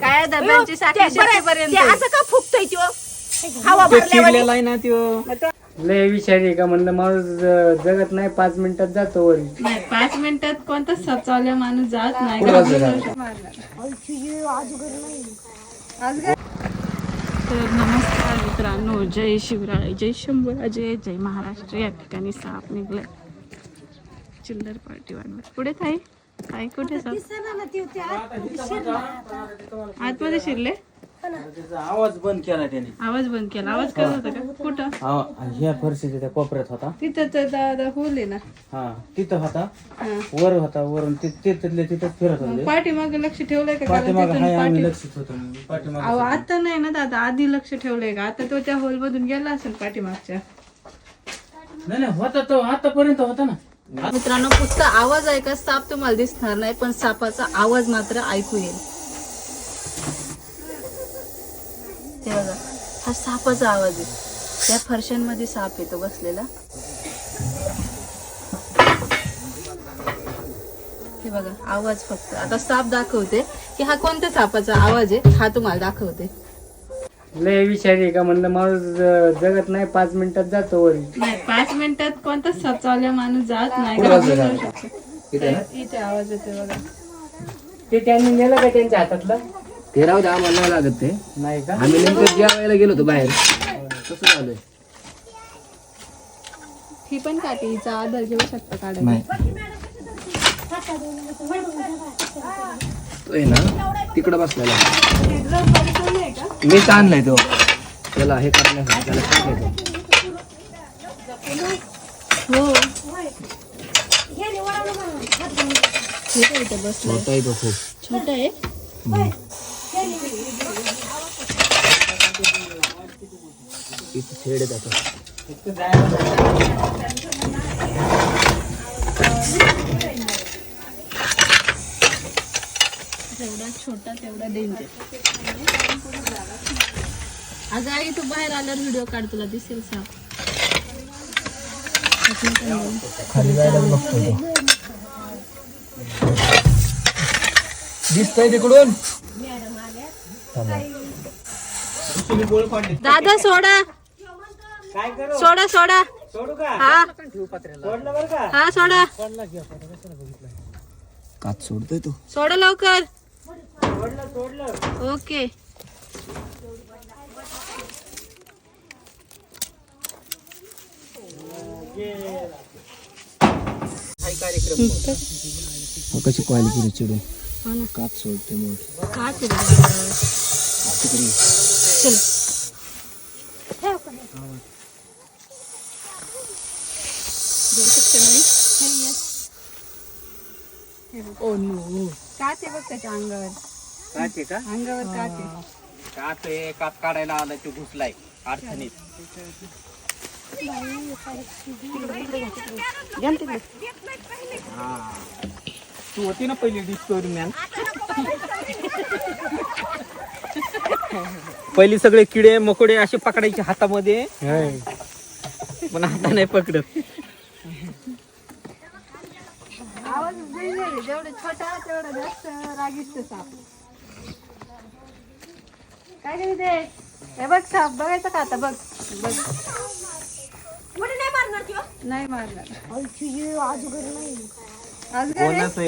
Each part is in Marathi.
काय डब्यांची साखळी शेतीपर्यंत? असं का फुकतोय त्यो? हवा भरल्यावर आहे ना त्यो. लय विचारी का म्हणलं माणूस ज- जगत नाही पाच मिनिटात जातो वरी. नाही पाच मिनिटात कोणता सचावल्या माणूस जात नाही. तर नमस्कार मित्रांनो जय शिवराय जय शंभूराजे जय महाराष्ट्र. या ठिकाणी साप निघलाय. चिल्लर पार्टी वाढणार पुढे थाई काय कुठे आतमध्ये शिरले? त्याचा आवाज बंद केला त्याने. आवाज बंद केला. आवाज करत होता का? कुठं? ह्या फरशीच्या त्या कोपऱ्यात होता. तिथं तर दादा होल आहे ना. हा तिथं होता. हा. वर होता वरून तिथले तिथंच फिरत होते. पाठीमागे लक्ष ठेवलंय का? पाठीमाग लक्षित होतो आता नाही ना दादा. आधी लक्ष ठेवलंय का? आता तो त्या होल मधून गेला असेल पाठीमागच्या. नाही नाही होता तो. आतापर्यंत होता ना. मित्रांनो फक्त आवाज ऐका साप तुम्हाला दिसणार नाही पण सापाचा आवाज मात्र ऐकू येईल. ते बघा हा सापाचा आवाज आहे. त्या फरशांमध्ये साप येतो बसलेला. हे बघा आवाज फक्त. आता साप दाखवते की हा कोणत्या सापाचा आवाज आहे हा तुम्हाला दाखवते. लय विचारी का म्हणलं माणूस ज- जगत नाही पाच मिनिटात जातो वरी. नाही पाच मिनिटात कोणता सचावल्या माणूस जात नाही. इथे आवाज येते बघा. ते त्यांनी नेलं का त्यांच्या हातातलं? ते राहू दे आम्हाला नाही लागत ते. नाही का? आम्ही नेमकं जेवायला गेलो होतो बाहेर. तसं झालंय. ही पण काठी हिचा आधार घेऊ शकता काढायला. तो आहे ना तिकडं बसलेला मीच आणलाय तो. त्याला हे करण्यासाठी त्याला टाकायचं मोठा आहे तो खूप. छोट आहे? इथे छेड आहे त्याचा जेवढा छोटा तेवढा डेंजर अगं आई तू बाहेर आल्यावर व्हिडिओ काढ तुला दिसेल साप. दिसतंय तिकडून. दादा सोडा. सोडा सोडा. हा. हा सोडा. काच सोडतोय तो. सोडा लवकर. ओके. कशी चिडून हो ना. काच सोडते मोठ का ते बघा. तिकडे. चल. जाऊ शकते ना मी? ओ नो काच आहे बघ त्याच्या अंगावर. काचे का? अंगावर काच. आहे काच आहे काच काढायला आला तो घुसलाय अडचणीत. तू होती ना पहिली डिस्कवरी मॅन पहिली सगळे किडे मकोडे असे पकडायचे हातामध्ये. पण आता नाही पकडत. आवाज. जेवढं छोटा तेवढा जास्त रागिष्ट साप. काय करीत हे बघ साप बघायचं का आता? बघ बघ. कुठे नाही मारणार त्यो नाही मारणार. कोणच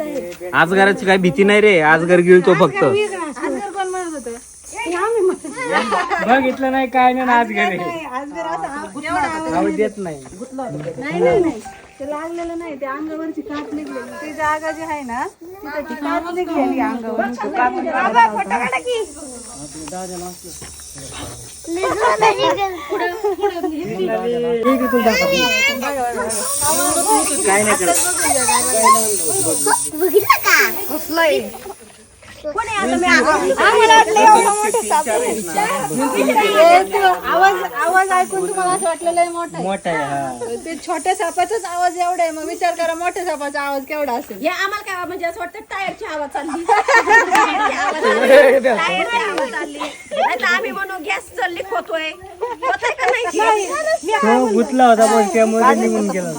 आहे आजगराची काय भीती नाही रे. आजगर गिळतो फक्त. आजगर कोण म्हणत होतं? हे आम्ही म्हणत. होतो. बघितलं नाही काय नाही आजगर नाही, आजगर असं आ- एवढा आवाज आवाज देत नाही. नाही नाही नाही. ते लागलेलं नाही ते अंगावरची कात निघलेली. ती जागा जी आहे ना तिथं ती कात निघलेली अंगावर काय नाही करत आवाज आवाज ऐकून तुम्हाला असं वाटलेलं आहे मोठा आहे. मोठा आहे हा. ते छोट्या सापाचाच आवाज एवढा आहे मग विचार करा मोठ्या सापाचा आवाज केवढा असेल. हे आम्हाला काय म्हणजे असं वाटतं टायरची आवाज चालली. टायरची आवाज चालली आम्ही म्हणू गॅस चालली होतोय होतोय का नाही? तो गुतला होता पण त्यामध्ये निघून गेला.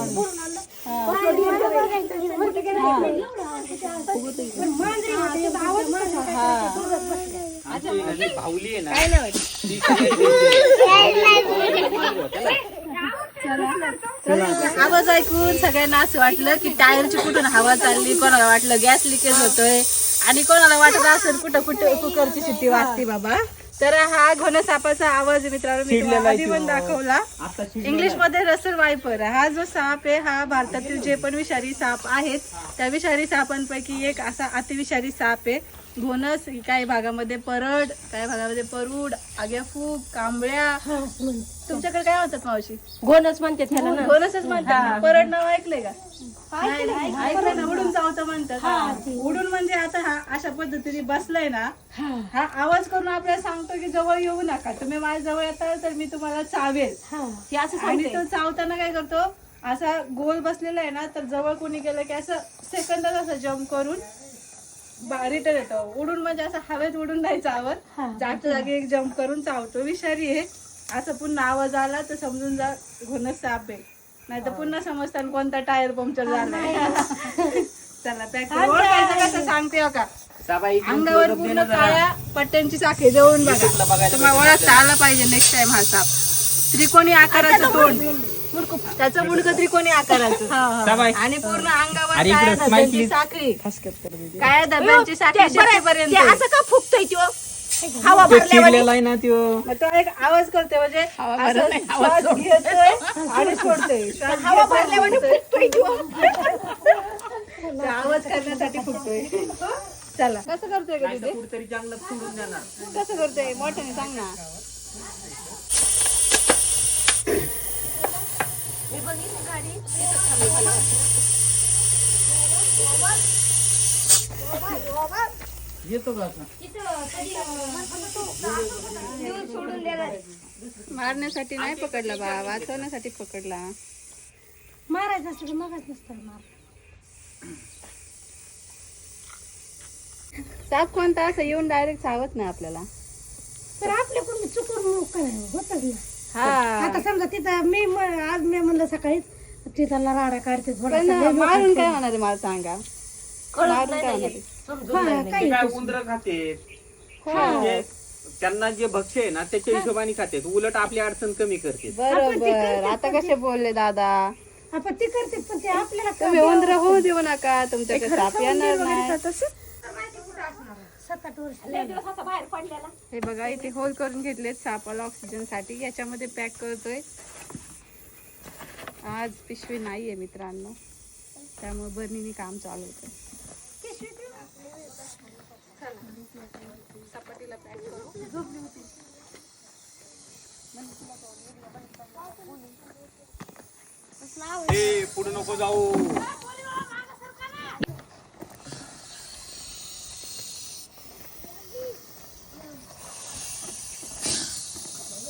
आमची भाऊली आहे ना ती आवाज ऐकून सगळ्यांना असं वाटलं की टायरची कुठून हवा चालली कोणाला वाटलं गॅस लिकेज होतोय आणि कोणाला वाटत असेल कुठं कुठं कुकरची शिट्टी वाजते बाबा. तर हा घन सापाचा आवाज मित्रांनो मी आधी पण दाखवला. इंग्लिशमध्ये रसल वायपर. हा जो साप आहे हा भारतातील जे पण विषारी साप आहेत त्या विषारी सापांपैकी एक असा अतिविषारी साप आहे. घोणस काही भागामध्ये परड काही भागामध्ये परूड आग्याफूग कांबळ्या. तुमच्याकडे काय म्हणतात मावशी? गोनच म्हणते घोणसच म्हणतात. परड नाव ऐकलंय का. ऐकलंय. ना. उडून चावतं म्हणतात. उडून म्हणजे आता हा अशा पद्धतीने बसलाय ना. हा. आवाज करून आपल्याला सांगतो की जवळ येऊ नका. तुम्ही माझ्या जवळ येता तर मी तुम्हाला चावेल. आणि तो चावताना काय करतो? असा गोल बसलेला आहे ना तर जवळ कोणी गेलं की असं सेकंदात असं जम्प करून रिटर्न येतो. उडून म्हणजे असं हवेत उडून नाही चावत जागच्या जागी एक जम्प करून चावतो. विषारी आहे. असं पुन्हा आवाज आला तर समजून जा घोणच साप आहे. नाही तर पुन्हा समजतात कोणता टायर पंक्चर झालाय. चला पॅक सांगते हो का? साबाई अंगावर पूर्ण काळ्या पट्ट्यांची साखळी जवळून बघा. तुम्हाला ओळखता आला पाहिजे नेक्स्ट टाइम हा साप. त्रिकोणी आकाराचं तोंड. त्याचं मुंडकं त्रिकोणी आकाराचं. आणि पूर्ण अंगावर अरे काळ्या इकडं smile धब्यांची please. साखळी. काळ्या धब्यांची साखळी शेतीपर्यंत. असं का फुकतोय त्यो? हवा तो भरल्यावर चिडलेला आहे ना त्यो. मग तो एक आवाज करते म्हणजे असं श्वास घेतोय आणि सोडतोय. श्वास हवा भरल्यावर सोडतोय. फुकतोय त्यो. तो आवाज करण्यासाठी फुटतोय चला. कसं करतोय का जाणार कसं करतोय? मोठ्याने सांग ना. येतो का मारण्यासाठी नाही पकडला बा वाचवण्यासाठी पकडला. मारायचं असतं तर मगच नसतं मार. साप कोणता? असं येऊन डायरेक्ट चावत नाही आपल्याला. तर आपल्याकडून चुकून होतच ना? हा. आता समजा तिथं मी म- आज मी म्हणलं सकाळी तिथं राडा काढते पण थोडासा मारून काय होणार आहे मला सांगा? मारून काय होणार आहे? हा, काही ते काय उंदर खाते. म्हणजे त्यांना जे भक्ष्य आहे ना त्याच्या हिशोबाने खाते. उलट आपली अडचण कमी करते. बरोबर. आता कसे बोलले दादा? आपण ती करते पण ते आपल्याला तुम्ही उंदर होऊ देऊ नका. तुमच्याकडे साप येणार नाही. सात आठ वर्ष हे बघा इथे होल करून घेतलेत सापाला ऑक्सिजनसाठी. याच्यामध्ये पॅक करतोय. आज पिशवी नाही आहे मित्रांनो. त्यामुळे बर्नीने काम चालू होतं. सपाटीला पॅक करू पुढे नको जाऊ.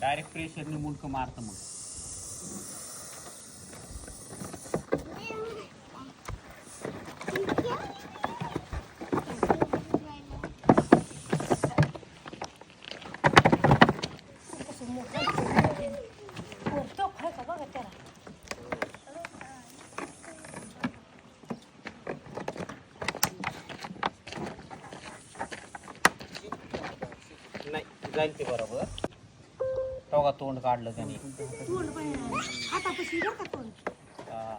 डायरेक्ट प्रेशरने मुंडकं मारतं मग नाही जाईल ते बरोबर तेव्हा तोंड काढलं त्याने हातापासून बरं का हा.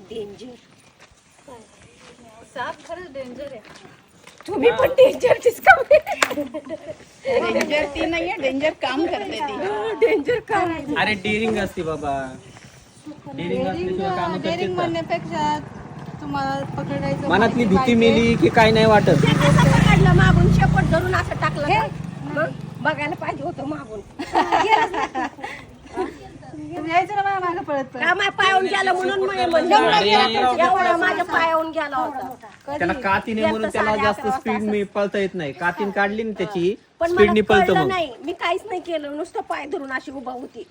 डेंजर साप खरंच डेंजर आहे तुम्ही पण डेंजर दिसका डेंजर ती नाहीये डेंजर काम करते ती डेंजर काय अरे डेअरिंग असते बाबा। डेअरिंग असल्याशिवाय कामं करतेच डेअरिंग का? म्हणण्यापेक्षा तुम्हाला पकडायचं मनातली भीती. मेली की काय नाही वाटत. ते कसं पकडलं मागून? शेपट धरून असं टाकलं का? मग बघायला पाहिजे होतं मागून. तुम्ही यायचं ना मला मागं पळत पळत. का माझ्या पायावून गेला म्हणून मी म्हणलं अरे. एवढा माझ्या पायावून गेला होता. त्याला कातीने म्हणून त्याला जास्त अकरा स्पीड मी पळता येत नाही. कातीन काढली ना त्याची पण स्पीडनी मला पळतं कळलं मग. नाही. मी काहीच नाही केलं. नुसतं पाय धरून अशी उभा होती.